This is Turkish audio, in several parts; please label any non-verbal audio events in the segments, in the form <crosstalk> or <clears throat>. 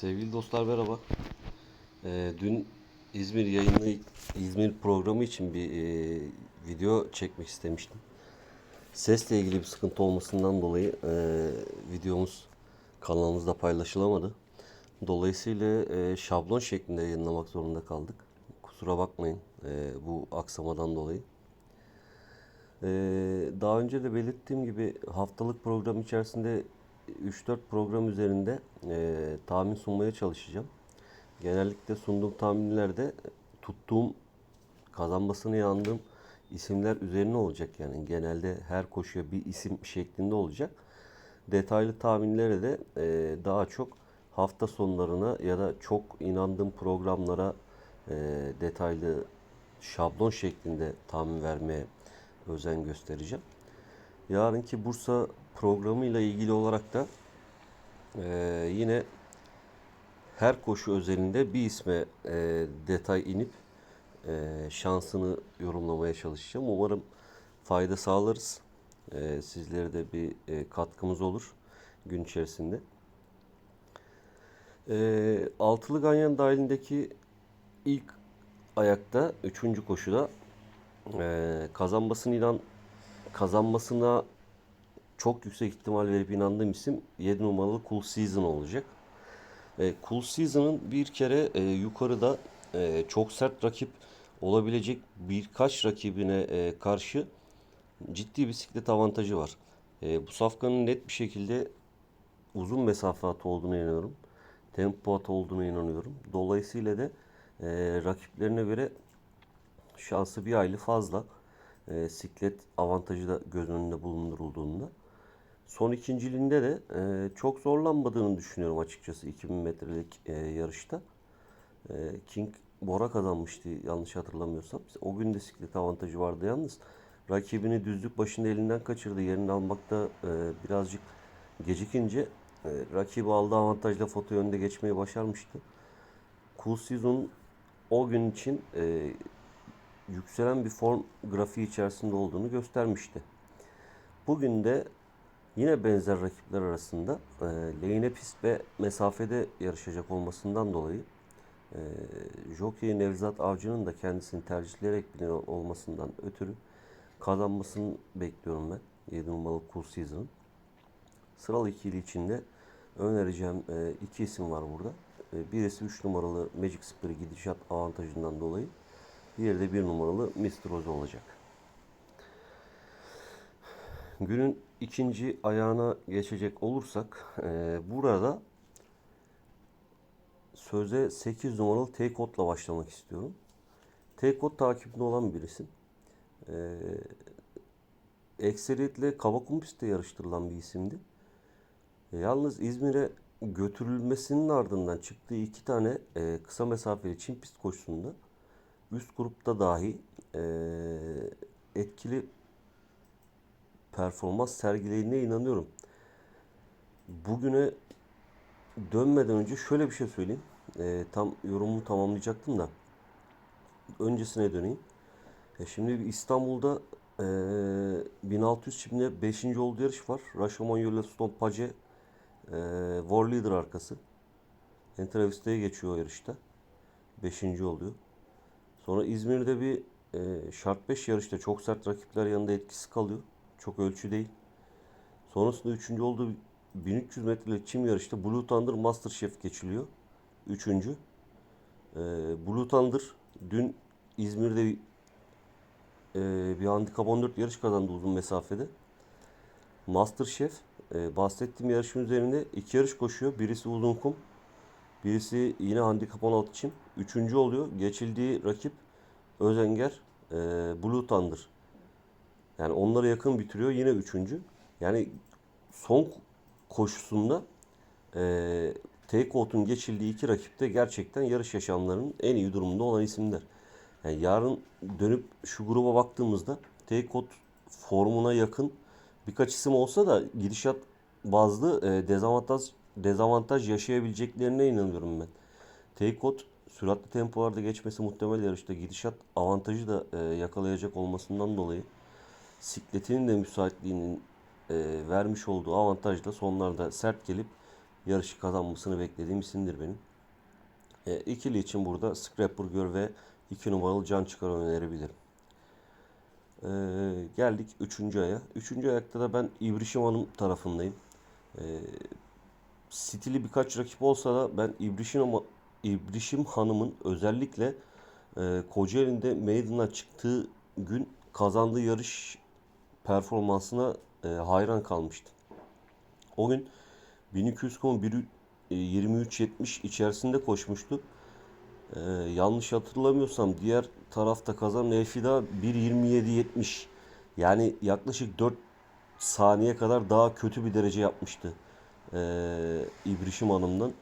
Sevgili dostlar merhaba. Ee, dün İzmir yayını İzmir programı için bir e, video çekmek istemiştim. Sesle ilgili bir sıkıntı olmasından dolayı e, videomuz kanalımızda paylaşılamadı. Dolayısıyla e, şablon şeklinde yayınlamak zorunda kaldık. Kusura bakmayın e, bu aksamadan dolayı. Ee, daha önce de belirttiğim gibi haftalık program içerisinde 3-4 program üzerinde e, tahmin sunmaya çalışacağım. Genellikle sunduğum tahminlerde tuttuğum, kazanmasını inandığım isimler üzerine olacak. Yani genelde her koşuya bir isim şeklinde olacak. Detaylı tahminlere de e, daha çok hafta sonlarına ya da çok inandığım programlara e, detaylı şablon şeklinde tahmin vermeye özen göstereceğim. Yarınki Bursa programıyla ilgili olarak da eee, yine her koşu özelinde bir isme eee, detay inip eee, şansını yorumlamaya çalışacağım. Umarım fayda sağlarız. Eee sizlere de bir eee, katkımız olur gün içerisinde. Eee altılı ganyan dahilindeki ilk ayakta, üçüncü koşuda eee kazanmasını inan kazanmasına çok yüksek ihtimal verip inandığım isim 7 numaralı Cool Season olacak. E, cool Season'ın bir kere e, yukarıda e, çok sert rakip olabilecek birkaç rakibine e, karşı ciddi bisiklet avantajı var. E, bu safkanın net bir şekilde uzun mesafe atı olduğuna inanıyorum. Tempo atı olduğuna inanıyorum. Dolayısıyla da e, rakiplerine göre şansı bir aylı fazla. E, siklet avantajı da göz önünde bulundurulduğunda. Son ikinciliğinde de e, çok zorlanmadığını düşünüyorum açıkçası 2000 metrelik e, yarışta. E, King Bora kazanmıştı yanlış hatırlamıyorsam. O gün de siklet avantajı vardı yalnız. Rakibini düzlük başında elinden kaçırdı. Yerini almakta e, birazcık gecikince e, rakibi aldığı avantajla foto önde geçmeyi başarmıştı. Cool Season o gün için e, yükselen bir form grafiği içerisinde olduğunu göstermişti. Bugün de yine benzer rakipler arasında e, lehine pist ve mesafede yarışacak olmasından dolayı e, Jockey Nevzat Avcı'nın da kendisini tercihleyerek bilinen olmasından ötürü kazanmasını bekliyorum ben. 7 numaralı Cool Season'ın. Sıralı ikili içinde önereceğim e, iki isim var burada. E, birisi 3 numaralı Magic Spirit gidişat avantajından dolayı. Diğeri de 1 numaralı Mr. Rose olacak. Günün ikinci ayağına geçecek olursak e, burada söze 8 numaralı T-Code'la başlamak istiyorum. T-Code takipinde olan bir isim. E, ekseriyetle Kavakum pistte yarıştırılan bir isimdi. E, yalnız İzmir'e götürülmesinin ardından çıktığı iki tane e, kısa mesafeli Çin pist koşusunda üst grupta dahi e, etkili performans sergilediğine inanıyorum. Bugüne dönmeden önce şöyle bir şey söyleyeyim. E, tam yorumumu tamamlayacaktım da öncesine döneyim. E, şimdi İstanbul'da e, 1600 çimde 5. olduğu yarış var. Rashomon ile Stone Pace e, War Leader arkası. Entrevista'ya geçiyor yarışta. 5. oluyor. Sonra İzmir'de bir e, şart 5 yarışta çok sert rakipler yanında etkisi kalıyor. Çok ölçü değil. Sonrasında 3. olduğu 1300 metrelik çim yarışta Blue Thunder Master Chef geçiliyor. 3. E, Blue Thunder dün İzmir'de bir, e, bir handikap 14 yarış kazandı uzun mesafede. Master Chef e, bahsettiğim yarışın üzerinde iki yarış koşuyor. Birisi uzun kum. Birisi yine handikap 16 çim. Üçüncü oluyor. Geçildiği rakip Özenger e, Blue Thunder. Yani onlara yakın bitiriyor. Yine üçüncü. Yani son koşusunda e, Takeout'un geçildiği iki rakip de gerçekten yarış yaşamlarının en iyi durumunda olan isimler. Yani yarın dönüp şu gruba baktığımızda Takeout formuna yakın birkaç isim olsa da gidişat bazlı e, dezavantaj dezavantaj yaşayabileceklerine inanıyorum ben. Takeout süratli tempolarda geçmesi muhtemel yarışta gidişat avantajı da e, yakalayacak olmasından dolayı sikletinin de müsaitliğinin e, vermiş olduğu avantajla sonlarda sert gelip yarışı kazanmasını beklediğim isimdir benim. E, ikili için burada Scrapper Gör ve 2 numaralı Can Çıkar önerebilirim. E, geldik 3. aya. 3. ayakta da ben İbrişim Hanım tarafındayım. E, stili birkaç rakip olsa da ben İbrişim, İbrişim Hanım'ın özellikle e, Kocaeli'nde Maiden'a çıktığı gün kazandığı yarış performansına e, hayran kalmıştım. O gün 1200 kum 23.70 içerisinde koşmuştu. E, yanlış hatırlamıyorsam diğer tarafta kazanan Elfida 1.27.70 yani yaklaşık 4 saniye kadar daha kötü bir derece yapmıştı e, İbrişim Hanım'dan.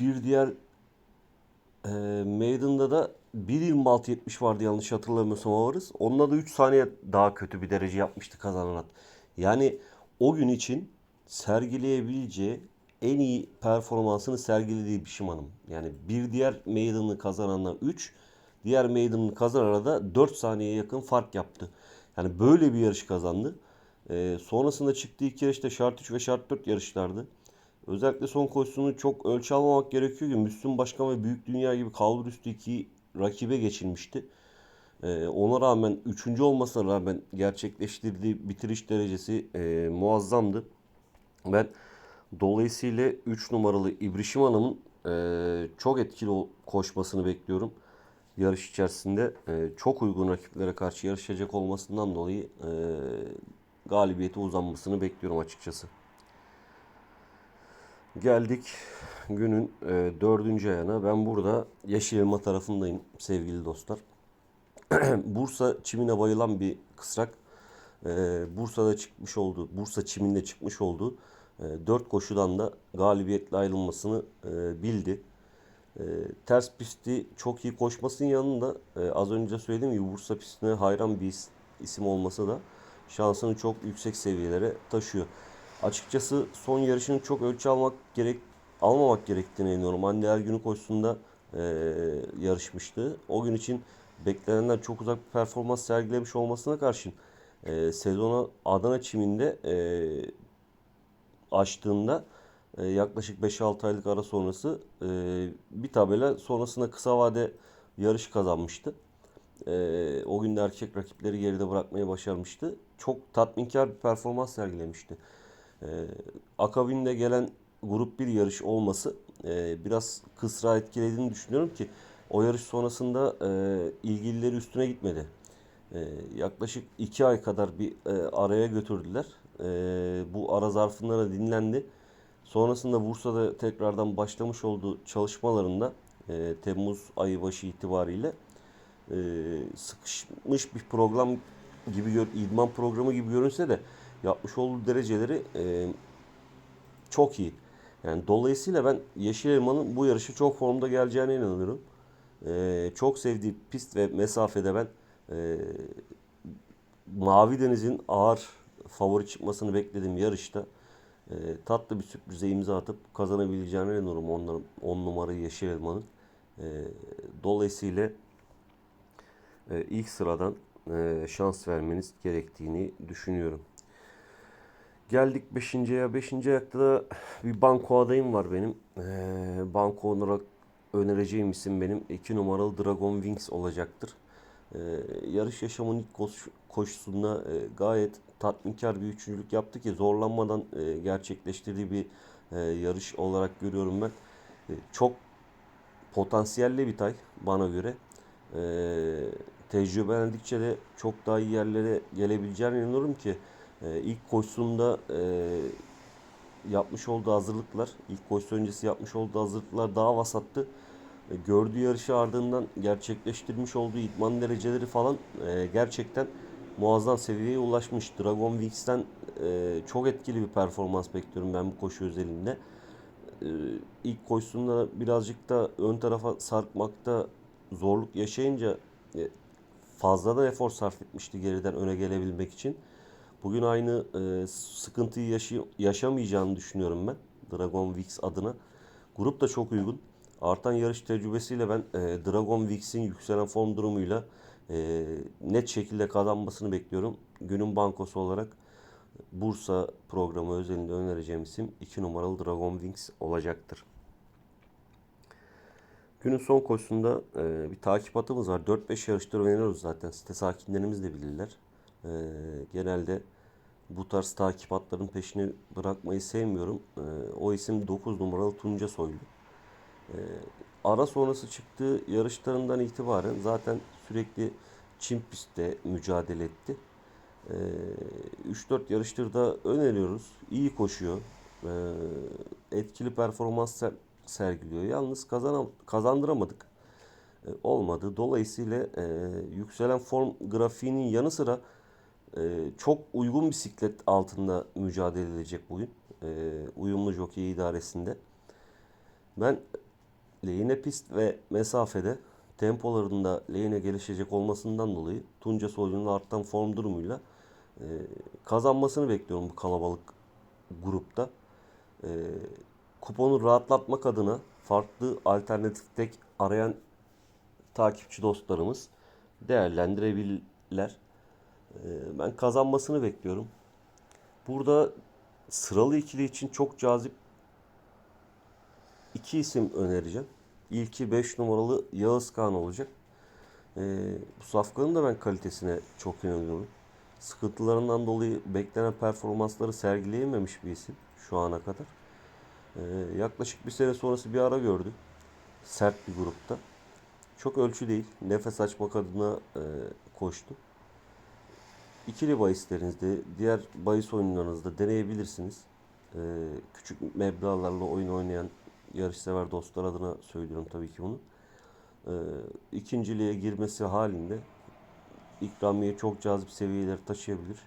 Bir diğer e, Maiden'da da 1.26.70 vardı yanlış hatırlamıyorsam varız. Onunla da 3 saniye daha kötü bir derece yapmıştı kazanan at. Yani o gün için sergileyebileceği en iyi performansını sergilediği Bişim Hanım. Yani bir diğer Maiden'ı kazananla 3, diğer Maiden'ı kazanana da 4 saniyeye yakın fark yaptı. Yani böyle bir yarış kazandı. Ee, sonrasında çıktığı iki yarışta şart 3 ve şart 4 yarışlardı. Özellikle son koşusunu çok ölçü almamak gerekiyor ki Müslüm Başkan ve Büyük Dünya gibi kalbur üstü iki rakibe geçilmişti. Ee, ona rağmen 3. olmasına rağmen gerçekleştirdiği bitiriş derecesi e, muazzamdı. Ben dolayısıyla 3 numaralı İbrişim Hanım'ın e, çok etkili koşmasını bekliyorum. Yarış içerisinde e, çok uygun rakiplere karşı yarışacak olmasından dolayı e, galibiyete uzanmasını bekliyorum açıkçası. Geldik günün e, dördüncü ayağına. Ben burada Yeşil Elma tarafındayım sevgili dostlar. <clears throat> Bursa çimine bayılan bir kısrak. E, Bursa'da çıkmış olduğu, Bursa çiminde çıkmış olduğu e, dört koşudan da galibiyetle ayrılmasını e, bildi. E, ters pisti çok iyi koşmasının yanında e, az önce söylediğim gibi Bursa pistine hayran bir is- isim olması da şansını çok yüksek seviyelere taşıyor. Açıkçası son yarışını çok ölçü almak gerek almamak gerektiğine inanıyorum. Hande her günü koşusunda e, yarışmıştı. O gün için beklenenden çok uzak bir performans sergilemiş olmasına karşın e, sezona Adana çiminde e, açtığında e, yaklaşık 5-6 aylık ara sonrası e, bir tabela sonrasında kısa vade yarış kazanmıştı. E, o gün de erkek rakipleri geride bırakmayı başarmıştı. Çok tatminkar bir performans sergilemişti. E, akabinde gelen grup bir yarış olması e, biraz kısra etkilediğini düşünüyorum ki o yarış sonrasında e, ilgilileri üstüne gitmedi. E, yaklaşık iki ay kadar bir e, araya götürdüler. E, bu ara zarfında da dinlendi. Sonrasında Bursa'da tekrardan başlamış olduğu çalışmalarında e, Temmuz ayı başı itibariyle e, sıkışmış bir program gibi idman programı gibi görünse de yapmış olduğu dereceleri e, çok iyi. Yani dolayısıyla ben Yeşil Elma'nın bu yarışı çok formda geleceğine inanıyorum. E, çok sevdiği pist ve mesafede ben e, Mavi Deniz'in ağır favori çıkmasını beklediğim yarışta e, tatlı bir sürprize imza atıp kazanabileceğine inanıyorum onların 10 numara Yeşil Elma'nın. E, dolayısıyla e, ilk sıradan e, şans vermeniz gerektiğini düşünüyorum. Geldik 5. ya 5. ayakta da bir banko adayım var benim. E, banko olarak önereceğim isim benim 2 numaralı Dragon Wings olacaktır. E, yarış yaşamın ilk koş, koşusunda e, gayet tatminkar bir üçüncülük yaptı ki zorlanmadan e, gerçekleştirdiği bir e, yarış olarak görüyorum ben. E, çok potansiyelli bir tay bana göre. E, tecrübelendikçe de çok daha iyi yerlere gelebileceğine inanıyorum ki e, ilk koşusunda e, yapmış olduğu hazırlıklar, ilk koşu öncesi yapmış olduğu hazırlıklar daha vasattı. E, gördüğü yarışı ardından gerçekleştirmiş olduğu idman dereceleri falan e, gerçekten muazzam seviyeye ulaşmış. Dragon Wings'ten e, çok etkili bir performans bekliyorum ben bu koşu özelinde. E, ilk koşusunda birazcık da ön tarafa sarkmakta zorluk yaşayınca e, fazla da efor sarf etmişti geriden öne gelebilmek için. Bugün aynı e, sıkıntıyı yaşay- yaşamayacağını düşünüyorum ben Dragon Wings adına. Grup da çok uygun. Artan yarış tecrübesiyle ben e, Dragon Wings'in yükselen form durumuyla e, net şekilde kazanmasını bekliyorum. Günün bankosu olarak Bursa programı özelinde önereceğim isim 2 numaralı Dragon Wings olacaktır. Günün son koşusunda e, bir takip atımız var. 4-5 yarıştır öneriyoruz zaten. Site sakinlerimiz de bilirler. E, genelde bu tarz takip atların peşini bırakmayı sevmiyorum. E, o isim 9 numaralı Tunca Soylu. E, ara sonrası çıktığı yarışlarından itibaren zaten sürekli çim pistte mücadele etti. E, 3-4 yarıştır da öneriyoruz. İyi koşuyor. E, etkili performans ser- sergiliyor. Yalnız kazanam kazandıramadık. E, olmadı. Dolayısıyla e, yükselen form grafiğinin yanı sıra e, çok uygun bisiklet altında mücadele edecek bugün. E, uyumlu jockey idaresinde. Ben lehine pist ve mesafede tempolarında lehine gelişecek olmasından dolayı Tunca Soylu'nun artan form durumuyla e, kazanmasını bekliyorum bu kalabalık grupta. E, kuponu rahatlatmak adına farklı alternatif tek arayan takipçi dostlarımız değerlendirebilirler. E, ben kazanmasını bekliyorum. Burada sıralı ikili için çok cazip iki isim önereceğim. İlki 5 numaralı Yağız Kağan olacak. Ee, bu safkanın da ben kalitesine çok inanıyorum. Sıkıntılarından dolayı beklenen performansları sergileyememiş bir isim şu ana kadar. Ee, yaklaşık bir sene sonrası bir ara gördü. Sert bir grupta. Çok ölçü değil. Nefes açmak adına e, koştu. İkili bahislerinizde, diğer bahis oyunlarınızda deneyebilirsiniz. Ee, küçük meblağlarla oyun oynayan yarışsever dostlar adına söylüyorum tabii ki bunu. Ee, ikinciliğe girmesi halinde ikramiye çok cazip seviyeler taşıyabilir.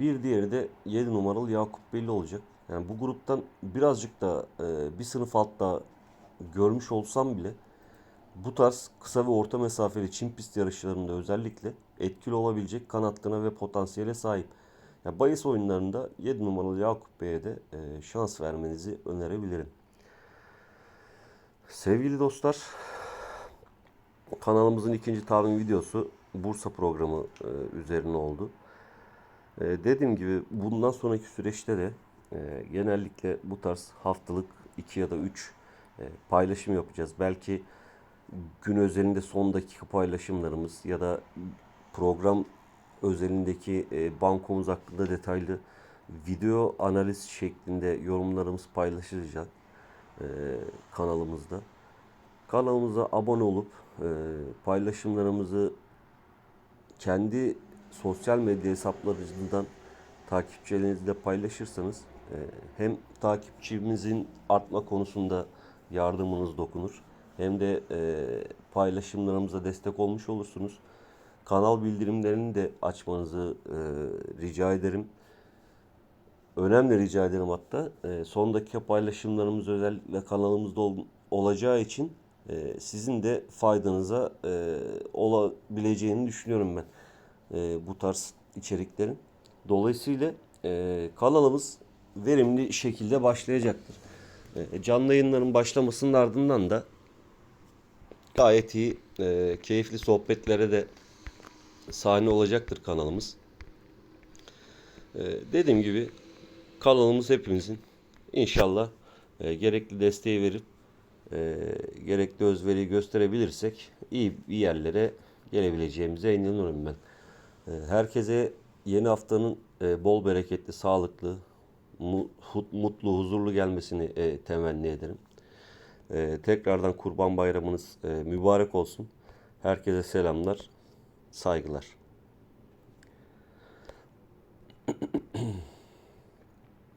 Bir diğeri de 7 numaralı Yakup Belli olacak. Yani bu gruptan birazcık da e, bir sınıf altta görmüş olsam bile bu tarz kısa ve orta mesafeli çim pist yarışlarında özellikle etkili olabilecek kanatlığına ve potansiyele sahip. Ya bahis oyunlarında 7 numaralı Yakup Bey'e de e, şans vermenizi önerebilirim. Sevgili dostlar, kanalımızın ikinci tahmin videosu Bursa programı e, üzerine oldu. E, dediğim gibi bundan sonraki süreçte de e, genellikle bu tarz haftalık 2 ya da 3 e, paylaşım yapacağız. Belki gün özelinde son dakika paylaşımlarımız ya da program özelindeki e, bankomuz hakkında detaylı video analiz şeklinde yorumlarımız paylaşılacak e, kanalımızda. Kanalımıza abone olup e, paylaşımlarımızı kendi sosyal medya hesaplarınızdan takipçilerinizle paylaşırsanız hem takipçimizin artma konusunda yardımınız dokunur hem de e, paylaşımlarımıza destek olmuş olursunuz. Kanal bildirimlerini de açmanızı e, rica ederim. Önemli rica ederim hatta. E, son dakika paylaşımlarımız özellikle kanalımızda ol- olacağı için e, sizin de faydanıza e, olabileceğini düşünüyorum ben e, bu tarz içeriklerin. Dolayısıyla e, kanalımız verimli şekilde başlayacaktır. E, canlı yayınların başlamasının ardından da gayet iyi, e, keyifli sohbetlere de sahne olacaktır kanalımız. E, dediğim gibi kanalımız hepimizin inşallah e, gerekli desteği verip e, gerekli özveriyi gösterebilirsek iyi bir yerlere gelebileceğimize inanıyorum ben. E, herkese yeni haftanın e, bol bereketli, sağlıklı, mutlu, huzurlu gelmesini e, temenni ederim. E, tekrardan Kurban Bayramınız e, mübarek olsun. Herkese selamlar, saygılar. <clears throat>